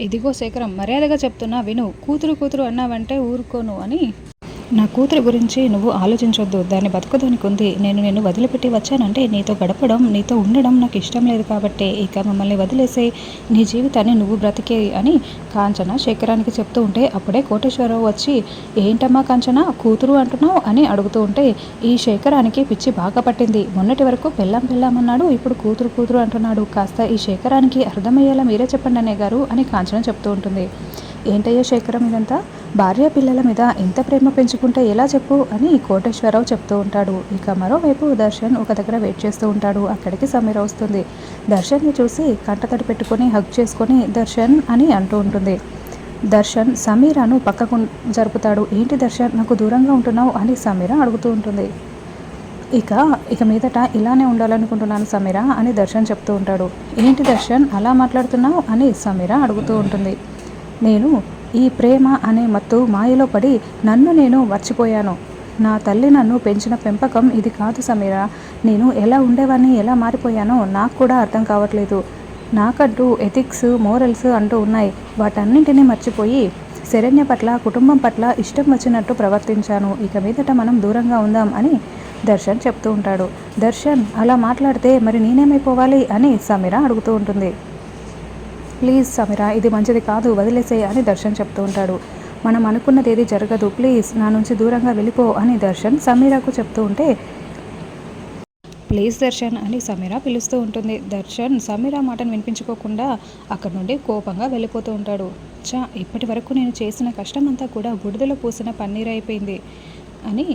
ఇదిగో శేఖరం మర్యాదగా చెప్తున్నా విను. కూతురు కూతురు అన్నావంటే ఊరుకోను అని నా కూతురు గురించి నువ్వు ఆలోచించొద్దు. దాన్ని బతుకుదానికి ఉంది. నేను నిన్ను వదిలిపెట్టి వచ్చానంటే నీతో గడపడం నీతో ఉండడం నాకు ఇష్టం లేదు కాబట్టి. ఇక మమ్మల్ని వదిలేసే నీ జీవితాన్ని నువ్వు బ్రతికే అని కాంచన శేఖరానికి చెప్తూ ఉంటే అప్పుడే కోటేశ్వరరావు వచ్చి ఏంటమ్మా కాంచన కూతురు అంటున్నావు? అని అడుగుతూ ఉంటే ఈ శేఖరానికి పిచ్చి బాగా పట్టింది. మొన్నటి వరకు పెళ్ళాం పెళ్ళామన్నాడు ఇప్పుడు కూతురు కూతురు అంటున్నాడు. కాస్త ఈ శేఖరానికి అర్థమయ్యేలా మీరే చెప్పండి అనే గారు అని కాంచన చెప్తూ ఉంటుంది. ఏంటయ్యో శేఖరం ఇదంతా? భార్య పిల్లల మీద ఇంత ప్రేమ పెంచుకుంటే ఎలా చెప్పు అని కోటేశ్వరరావు చెప్తూ ఉంటాడు. ఇక మరోవైపు దర్శన్ ఒక దగ్గర వెయిట్ చేస్తూ ఉంటాడు. అక్కడికి సమీర వస్తుంది. దర్శన్ని చూసి కంటతడి పెట్టుకొని హగ్ చేసుకొని దర్శన్ అని అంటూ ఉంటుంది. దర్శన్ సమీరాను పక్కకు జరుపుతాడు. ఏంటి దర్శన్ నాకు దూరంగా ఉంటున్నావు? అని సమీర అడుగుతూ ఉంటుంది. ఇక ఇక మీదట ఇలానే ఉండాలనుకుంటున్నాను సమీర అని దర్శన్ చెప్తూ ఉంటాడు. ఏంటి దర్శన్ అలా మాట్లాడుతున్నావు? అని సమీర అడుగుతూ ఉంటుంది. నేను ఈ ప్రేమ అనే మత్తు మాయలో పడి నన్ను నేను మర్చిపోయాను. నా తల్లి నన్ను పెంచిన పెంపకం ఇది కాదు సమీర. నేను ఎలా ఉండేవాడిని ఎలా మారిపోయానో నాకు కూడా అర్థం కావట్లేదు. నాకంటూ ఎథిక్స్ మోరల్స్ అంటూ ఉన్నాయి. వాటన్నింటినీ మర్చిపోయి శరణ్య పట్ల కుటుంబం పట్ల ఇష్టం వచ్చినట్టు ప్రవర్తించాను. ఇక మీదట మనం దూరంగా ఉందాం అని దర్శన్ చెప్తూ ఉంటాడు. దర్శన్ అలా మాట్లాడితే మరి నేనేమైపోవాలి అని సమీర అడుగుతూ ఉంటుంది. ప్లీజ్ సమీరా ఇది మంచిది కాదు వదిలేసే అని దర్శన్ చెప్తూ ఉంటాడు. మనం అనుకున్నది ఏది జరగదు ప్లీజ్ నా నుంచి దూరంగా వెళ్ళిపో అని దర్శన్ సమీరాకు చెప్తూ ఉంటే ప్లీజ్ దర్శన్ అని సమీరా పిలుస్తూ ఉంటుంది. దర్శన్ సమీరా మాటను వినిపించుకోకుండా అక్కడి నుండి కోపంగా వెళ్ళిపోతూ ఉంటాడు. చా ఇప్పటి వరకు నేను చేసిన కష్టం అంతా కూడా బుడిదలో పూసిన పన్నీర్ అయిపోయింది అని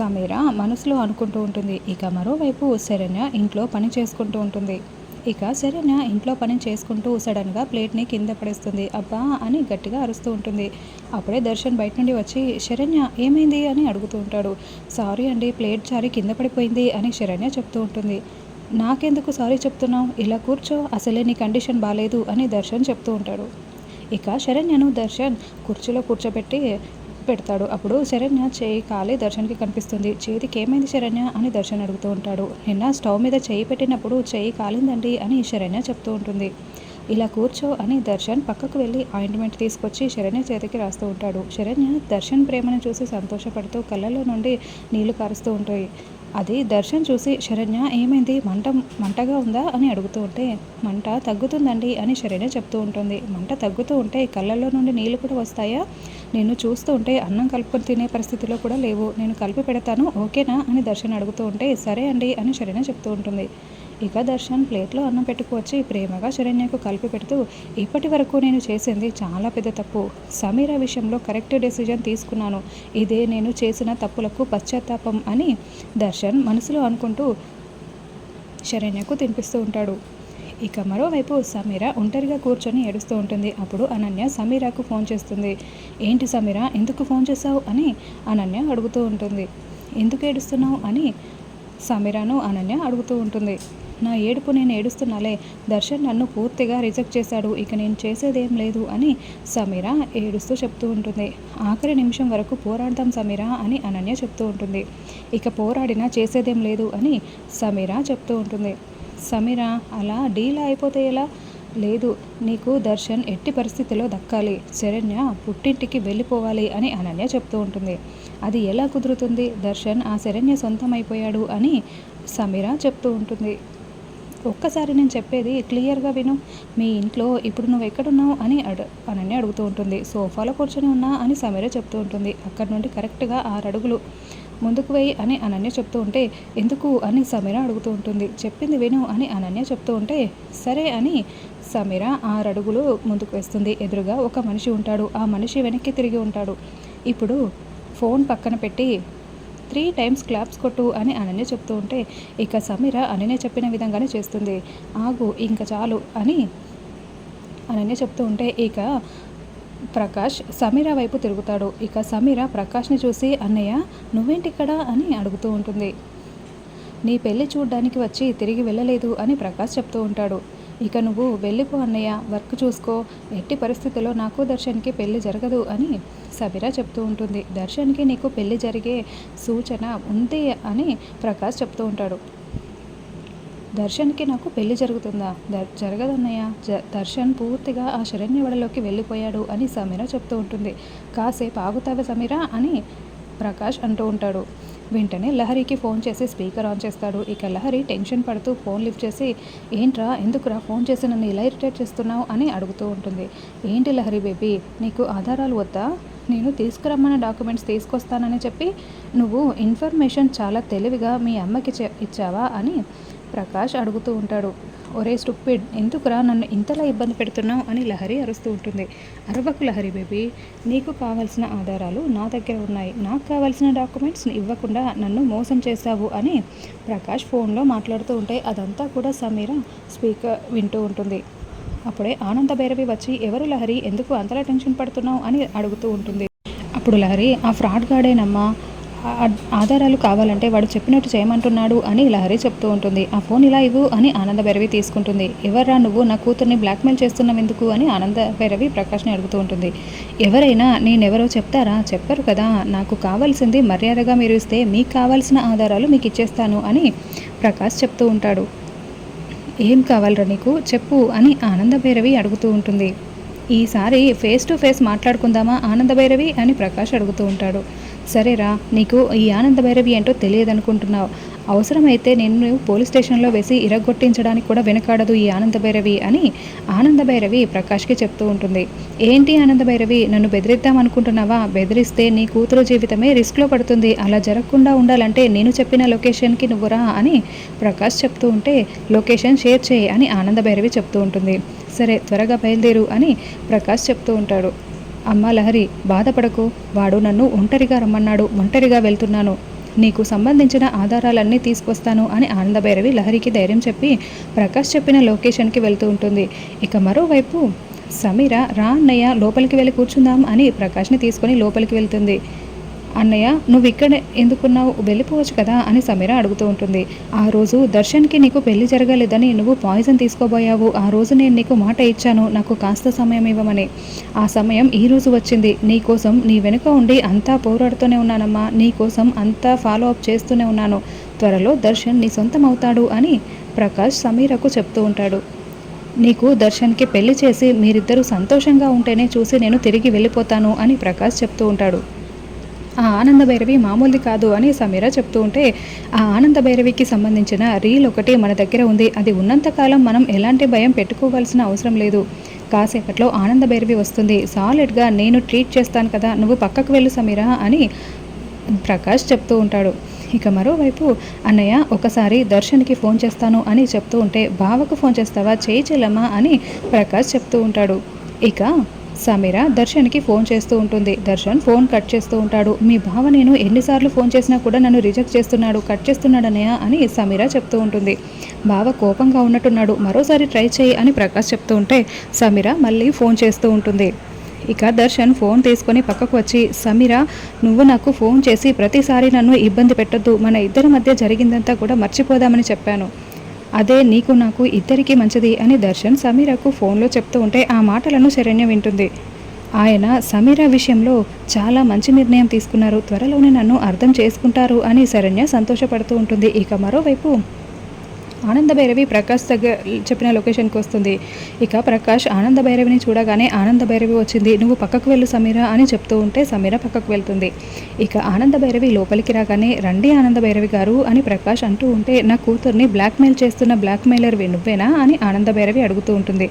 సమీరా మనసులో అనుకుంటూ ఉంటుంది. ఇక మరోవైపు శరణ్య ఇంట్లో పని చేసుకుంటూ ఉంటుంది. ఇక శరణ్య ఇంట్లో పని చేసుకుంటూ సడన్గా ప్లేట్ని కింద పడేస్తుంది. అబ్బా అని గట్టిగా అరుస్తూ ఉంటుంది. అప్పుడే దర్శన్ బయట నుండి వచ్చి శరణ్య ఏమైంది? అని అడుగుతూ ఉంటాడు. సారీ అండి ప్లేట్ జారి కింద పడిపోయింది అని శరణ్య చెప్తూ ఉంటుంది. నాకెందుకు సారీ చెప్తున్నావు? ఇలా కూర్చో అసలే నీ కండిషన్ బాగాలేదు అని దర్శన్ చెప్తూ ఉంటాడు. ఇక శరణ్యను దర్శన్ కుర్చీలో కూర్చోబెట్టి పెడతాడు. అప్పుడు శరణ్య చేయి కాలి దర్శన్కి కనిపిస్తుంది. చేతికి ఏమైంది శరణ్య అని దర్శన్ అడుగుతూ ఉంటాడు. నిన్న స్టవ్ మీద చేయి పెట్టినప్పుడు చేయి కాలిందండి అని శరణ్య చెప్తూ ఉంటుంది. ఇలా కూర్చో అని దర్శన్ పక్కకు వెళ్ళి ఆయింట్మెంట్ తీసుకొచ్చి శరణ్య చేతికి రాస్తూ ఉంటాడు. శరణ్య దర్శన్ ప్రేమను చూసి సంతోషపడుతూ కళ్ళలో నుండి నీళ్ళు కారుస్తూ ఉంటాయి. అది దర్శన్ చూసి శరణ్య ఏమైంది? మంట మంటగా ఉందా? అని అడుగుతూ ఉంటే మంట తగ్గుతుందండి అని శరణ్య చెప్తూ ఉంటుంది. మంట తగ్గుతూ ఉంటే కళ్ళల్లో నుండి నీళ్ళు కూడా వస్తాయా? నేను చూస్తూ ఉంటే అన్నం కలుపుకొని తినే పరిస్థితిలో కూడా లేవు. నేను కలిపి పెడతాను ఓకేనా? అని దర్శన్ అడుగుతూ ఉంటే సరే అండి అని శరణ్య చెప్తూ ఉంటుంది. ఇక దర్శన్ ప్లేట్లో అన్నం పెట్టుకువచ్చి ప్రేమగా శరణ్యకు కలిపి పెడుతూ ఇప్పటి వరకు నేను చేసింది చాలా పెద్ద తప్పు. సమీర విషయంలో కరెక్ట్ డెసిజన్ తీసుకున్నాను. ఇదే నేను చేసిన తప్పులకు పశ్చాత్తాపం అని దర్శన్ మనసులో అనుకుంటూ శరణ్యకు తినిపిస్తూ ఉంటాడు. ఇక మరోవైపు సమీర ఒంటరిగా కూర్చొని ఏడుస్తూ ఉంటుంది. అప్పుడు అనన్య సమీరాకు ఫోన్ చేస్తుంది. ఏంటి సమీర ఎందుకు ఫోన్ చేశావు? అని అనన్య అడుగుతూ ఉంటుంది. ఎందుకు ఏడుస్తున్నావు? అని సమీరాను అనన్య అడుగుతూ ఉంటుంది. నా ఏడుపు నేను ఏడుస్తున్నాలే. దర్శన్ నన్ను పూర్తిగా రిజెక్ట్ చేశాడు. ఇక నేను చేసేదేం లేదు అని సమీర ఏడుస్తూ చెప్తూ ఉంటుంది. ఆఖరి నిమిషం వరకు పోరాడదాం సమీర అని అనన్య చెప్తూ ఉంటుంది. ఇక పోరాడినా చేసేదేం లేదు అని సమీర చెప్తూ ఉంటుంది. సమీర అలా డీల్ అయిపోతే ఎలా? లేదు నీకు దర్శన్ ఎట్టి పరిస్థితిలో దక్కాలి. శరణ్య పుట్టింటికి వెళ్ళిపోవాలి అని అనన్య చెప్తూ ఉంటుంది. అది ఎలా కుదురుతుంది? దర్శన్ ఆ శరణ్య సొంతం అయిపోయాడు అని సమీర చెప్తూ ఉంటుంది. ఒక్కసారి నేను చెప్పేది క్లియర్గా విను. మీ ఇంట్లో ఇప్పుడు నువ్వు ఎక్కడున్నావు అని అడు అనని అడుగుతూ ఉంటుంది. సోఫాలో కూర్చొని ఉన్నా అని సమీర చెప్తూ ఉంటుంది. అక్కడి నుండి కరెక్ట్గా ఆరు అడుగులు. ముందుకు వెయ్యి అని అనన్య చెప్తూ ఉంటే ఎందుకు అని సమీర అడుగుతూ ఉంటుంది. చెప్పింది విను అని అనన్య చెప్తూ ఉంటే సరే అని సమీర ఆరడుగులు అడుగులు ముందుకు వేస్తుంది. ఎదురుగా ఒక మనిషి ఉంటాడు. ఆ మనిషి వెనక్కి తిరిగి ఉంటాడు. ఇప్పుడు ఫోన్ పక్కన పెట్టి త్రీ టైమ్స్ క్లాప్స్ కొట్టు అని అనన్య చెప్తూ ఉంటే ఇక సమీర అనన్య చెప్పిన విధంగానే చేస్తుంది. ఆగు ఇంకా చాలు అని అనన్య చెప్తూ ఉంటే ఇక ప్రకాష్ సమీర వైపు తిరుగుతాడు. ఇక సమీర ప్రకాష్ని చూసి అన్నయ్య నువ్వేంటి ఇక్కడ అని అడుగుతూ ఉంటుంది. నీ పెళ్ళి చూడ్డానికి వచ్చి తిరిగి వెళ్ళలేదు అని ప్రకాష్ చెప్తూ ఉంటాడు. ఇక నువ్వు వెళ్ళిపో అన్నయ్య వర్క్ చూసుకో. ఎట్టి పరిస్థితుల్లో నాకు దర్శన్కి పెళ్ళి జరగదు అని సబిరా చెప్తూ ఉంటుంది. దర్శన్కి నీకు పెళ్ళి జరిగే సూచన ఉంది అని ప్రకాష్ చెప్తూ ఉంటాడు. దర్శన్కి నాకు పెళ్ళి జరుగుతుందా? దర్ జరగదన్నయ్య జ దర్శన్ పూర్తిగా ఆ శరణ్యవడలోకి వెళ్ళిపోయాడు అని సమీర చెప్తూ ఉంటుంది. కాసేపు ఆగుతావా సమీరా అని ప్రకాష్ అంటూ ఉంటాడు. వెంటనే లహరికి ఫోన్ చేసి స్పీకర్ ఆన్ చేస్తాడు. ఇక లహరి టెన్షన్ పడుతూ ఫోన్ లిఫ్ట్ చేసి ఏంట్రా ఎందుకురా ఫోన్ చేసి నన్ను ఇలా ఇరిటేట్ చేస్తున్నావు? అని అడుగుతూ ఉంటుంది. ఏంటి లహరి బేబీ నీకు ఆధారాలు వద్దా? నేను తీసుకురమ్మన్న డాక్యుమెంట్స్ తీసుకొస్తానని చెప్పి నువ్వు ఇన్ఫర్మేషన్ చాలా తెలివిగా మీ అమ్మకి చె ఇచ్చావా? అని ప్రకాష్ అడుగుతూ ఉంటాడు ఒరే స్టూపిడ్ ఎందుకురా నన్ను ఇంతలా ఇబ్బంది పెడుతున్నావు? అని లహరి అరుస్తూ ఉంటుంది. అరవకు లహరి బేబీ నీకు కావాల్సిన ఆధారాలు నా దగ్గర ఉన్నాయి. నాకు కావాల్సిన డాక్యుమెంట్స్ ఇవ్వకుండా నన్ను మోసం చేశావు అని ప్రకాష్ ఫోన్లో మాట్లాడుతూ ఉంటే అదంతా కూడా సమీర స్పీకర్ వింటూ ఉంటుంది. అప్పుడే ఆనంద భైరవి వచ్చి ఎవరు లహరి? ఎందుకు అంతలా టెన్షన్ పడుతున్నావు? అని అడుగుతూ ఉంటుంది. అప్పుడు లహరి ఆ ఫ్రాడ్ గాడేనమ్మా. ఆధారాలు కావాలంటే వాడు చెప్పినట్టు చేయమంటున్నాడు అని లహరి చెప్తూ ఉంటుంది. ఆ ఫోన్ ఇలా ఇవ్వు అని ఆనంద భైరవి తీసుకుంటుంది. ఎవర్రా నువ్వు? నా కూతుర్ని బ్లాక్మెయిల్ చేస్తున్నావు ఎందుకు? అని ఆనంద భైరవి ప్రకాష్ని అడుగుతూ ఉంటుంది. ఎవరైనా నేనెవరో చెప్తారా? చెప్పరు కదా. నాకు కావాల్సింది మర్యాదగా మీరు ఇస్తే మీకు కావాల్సిన ఆధారాలు మీకు ఇచ్చేస్తాను అని ప్రకాష్ చెప్తూ ఉంటాడు. ఏం కావాలరా నీకు? చెప్పు అని ఆనంద భైరవి అడుగుతూ ఉంటుంది. ఈసారి ఫేస్ టు ఫేస్ మాట్లాడుకుందామా ఆనంద భైరవి? అని ప్రకాష్ అడుగుతూ ఉంటాడు. సరేరా నీకు ఈ ఆనంద భైరవి ఏంటో తెలియదనుకుంటున్నావు. అవసరమైతే నిన్ను పోలీస్ స్టేషన్లో వేసి ఇరగొట్టించడానికి కూడా వెనకాడదు ఈ ఆనంద భైరవి అని ఆనంద భైరవి ప్రకాష్కి చెప్తూ ఉంటుంది. ఏంటి ఆనంద భైరవి నన్ను బెదిరిద్దాం అనుకుంటున్నావా? బెదిరిస్తే నీ కూతురు జీవితమే రిస్క్లో పడుతుంది. అలా జరగకుండా ఉండాలంటే నేను చెప్పిన లొకేషన్కి నువ్వురా అని ప్రకాష్ చెప్తూ ఉంటే లొకేషన్ షేర్ చేయి అని ఆనంద భైరవి చెప్తూ ఉంటుంది. సరే త్వరగా బయలుదేరు అని ప్రకాష్ చెప్తూ ఉంటాడు. అమ్మ లహరి బాధపడకు. వాడు నన్ను ఒంటరిగా రమ్మన్నాడు. ఒంటరిగా వెళ్తున్నాను. నీకు సంబంధించిన ఆధారాలన్నీ తీసుకొస్తాను అని ఆనందభైరవి లహరికి ధైర్యం చెప్పి ప్రకాష్ చెప్పిన లొకేషన్కి వెళ్తూ ఉంటుంది. ఇక మరోవైపు సమీర రా అన్నయ్య లోపలికి వెళ్ళి కూర్చుందాం అని ప్రకాష్ని తీసుకొని లోపలికి వెళ్తుంది. అన్నయ్య నువ్వు ఇక్కడ ఎందుకున్నావు? వెళ్ళిపోవచ్చు కదా? అని సమీర అడుగుతూ ఉంటుంది. ఆ రోజు దర్శన్కి నీకు పెళ్ళి జరగలేదని నువ్వు పాయిజన్ తీసుకోబోయావు. ఆ రోజు నేను నీకు మాట ఇచ్చాను. నాకు కాస్త సమయం ఇవ్వమని. ఆ సమయం ఈ రోజు వచ్చింది. నీ కోసం నీ వెనుక ఉండి అంతా పోరాడుతూనే ఉన్నానమ్మా. నీ కోసం అంతా ఫాలో అప్ చేస్తూనే ఉన్నాను. త్వరలో దర్శన్ నీ సొంతం అవుతాడు అని ప్రకాష్ సమీరకు చెప్తూ ఉంటాడు. నీకు దర్శన్కి పెళ్ళి చేసి మీరిద్దరూ సంతోషంగా ఉంటేనే చూసి నేను తిరిగి వెళ్ళిపోతాను అని ప్రకాష్ చెప్తూ ఉంటాడు. ఆ ఆనంద భైరవి మామూలుది కాదు అని సమీర చెప్తూ ఉంటే ఆ ఆనంద భైరవికి సంబంధించిన రీల్ ఒకటి మన దగ్గర ఉంది. అది ఉన్నంతకాలం మనం ఎలాంటి భయం పెట్టుకోవాల్సిన అవసరం లేదు. కాసేపట్లో ఆనంద భైరవి వస్తుంది. సాలిడ్గా నేను ట్రీట్ చేస్తాను కదా నువ్వు పక్కకు వెళ్ళు సమీరా అని ప్రకాష్ చెప్తూ ఉంటాడు. ఇక మరోవైపు అన్నయ్య ఒకసారి దర్శన్కి ఫోన్ చేస్తాను అని చెప్తూ ఉంటే బావకు ఫోన్ చేస్తావా? చేయి చెల్లమ్మా అని ప్రకాష్ చెప్తూ ఉంటాడు. ఇక సమీర దర్శన్కి ఫోన్ చేస్తూ ఉంటుంది. దర్శన్ ఫోన్ కట్ చేస్తూ ఉంటాడు. మీ బావ నేను ఎన్నిసార్లు ఫోన్ చేసినా కూడా నన్ను రిజెక్ట్ చేస్తున్నాడు. కట్ చేస్తున్నాడనయా అని సమీర చెప్తూ ఉంటుంది. బావ కోపంగా ఉన్నట్టున్నాడు. మరోసారి ట్రై చేయి అని ప్రకాష్ చెప్తూ ఉంటే సమీర మళ్ళీ ఫోన్ చేస్తూ ఉంటుంది. ఇక దర్శన్ ఫోన్ తీసుకొని పక్కకు వచ్చి సమీర నువ్వు నాకు ఫోన్ చేసి ప్రతిసారి నన్ను ఇబ్బంది పెట్టద్దు. మన ఇద్దరి మధ్య జరిగిందంతా కూడా మర్చిపోదామని చెప్పాను. అదే నీకు నాకు ఇద్దరికీ మంచిది అని దర్శన్ సమీరకు ఫోన్లో చెప్తూ ఉంటే ఆ మాటలను శరణ్య వింటుంది. ఆయన సమీర విషయంలో చాలా మంచి నిర్ణయం తీసుకున్నారు. త్వరలోనే నన్ను అర్థం చేసుకుంటారు అని శరణ్య సంతోషపడుతూ ఉంటుంది. ఇక మరోవైపు ఆనంద భైరవి ప్రకాష్ దగ్గర చెప్పిన లొకేషన్కి వస్తుంది. ఇక ప్రకాష్ ఆనంద భైరవిని చూడగానే ఆనంద భైరవి వచ్చింది. నువ్వు పక్కకు వెళ్ళు సమీర అని చెప్తూ ఉంటే సమీర పక్కకు వెళ్తుంది. ఇక ఆనంద భైరవి లోపలికి రాగానే రండి ఆనంద భైరవి గారు అని ప్రకాష్ అంటూ ఉంటే నా కూతుర్ని బ్లాక్మెయిల్ చేస్తున్న బ్లాక్మెయిలర్ నువ్వేనా? అని ఆనంద భైరవి అడుగుతూ ఉంటుంది.